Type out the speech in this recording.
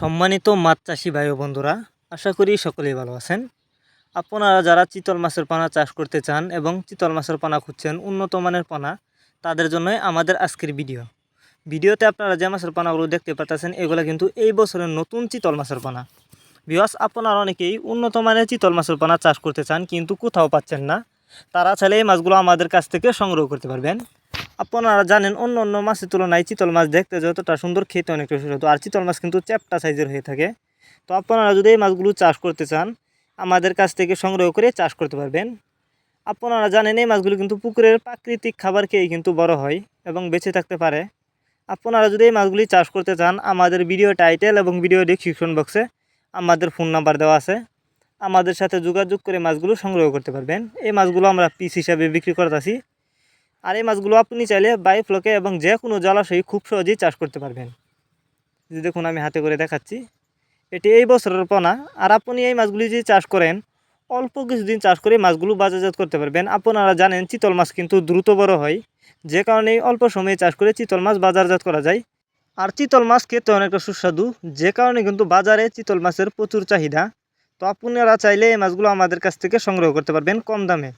সম্মানিত মাছ চাষি ভাই ও বন্ধুরা, আশা করি সকলেই ভালো আছেন। আপনারা যারা চিতল মাছের পানা চাষ করতে চান এবং চিতল মাছের পানা খুঁজছেন, উন্নত মানের পানা, তাদের জন্যই আমাদের আজকের ভিডিও। ভিডিওতে আপনারা যে মাছের পানাগুলো দেখতে পাচ্ছেন এগুলো কিন্তু এই বছরের নতুন চিতল মাছের পানা। বিকজ আপনারা অনেকেই উন্নত মানের চিতল মাছের পানা চাষ করতে চান, কিন্তু কোথাও পাচ্ছেন না। তারা চাইলে এই মাছগুলো আমাদের কাছ থেকে সংগ্রহ করতে পারবেন। আপনারা জানেন, অন্য অন্য মাছের তুলনায় চিতল মাছ দেখতে যতটা সুন্দর, খেতে অনেকটা সুস্বাদু। আর চিতল মাছ কিন্তু চ্যাপটা সাইজের হয়ে থাকে। তো আপনারা যদি এই মাছগুলো চাষ করতে চান, আমাদের কাছ থেকে সংগ্রহ করে চাষ করতে পারবেন। আপনারা জানেন, এই মাছগুলো কিন্তু পুকুরের প্রাকৃতিক খাবার খেয়েই কিন্তু বড় হয় এবং বেঁচে থাকতে পারে। আপনারা যদি এই মাছগুলি চাষ করতে চান, আমাদের ভিডিও টাইটেল এবং ভিডিও ডিসক্রিপশন বক্সে আমাদের ফোন নাম্বার দেওয়া আছে। আমাদের সাথে যোগাযোগ করে মাছগুলো সংগ্রহ করতে পারবেন। এই মাছগুলো আমরা পিস হিসাবে বিক্রি করতেছি। আর এই মাছগুলো আপনি চাইলে বায়োফ্লকে এবং যে কোনো জলাশয়ে খুব সহজেই চাষ করতে পারবেন। যে দেখুন, আমি হাতে করে দেখাচ্ছি। এটি এই বছরের পোনা। আর আপনি এই মাছগুলি যদি চাষ করেন, অল্প কিছুদিন চাষ করে মাছগুলো বাজারজাত করতে পারবেন। আপনারা জানেন, চিতল মাছ কিন্তু দ্রুত বড় হয়। যে কারণে অল্প সময়ে চাষ করে চিতল মাছ বাজারজাত করা যায়। আর চিতল মাছ খেতে অনেকটা সুস্বাদু। যে কারণে কিন্তু বাজারে চিতল মাছের প্রচুর চাহিদা। তো আপনারা চাইলে এই মাছগুলো আমাদের কাছ থেকে সংগ্রহ করতে পারবেন কম দামে।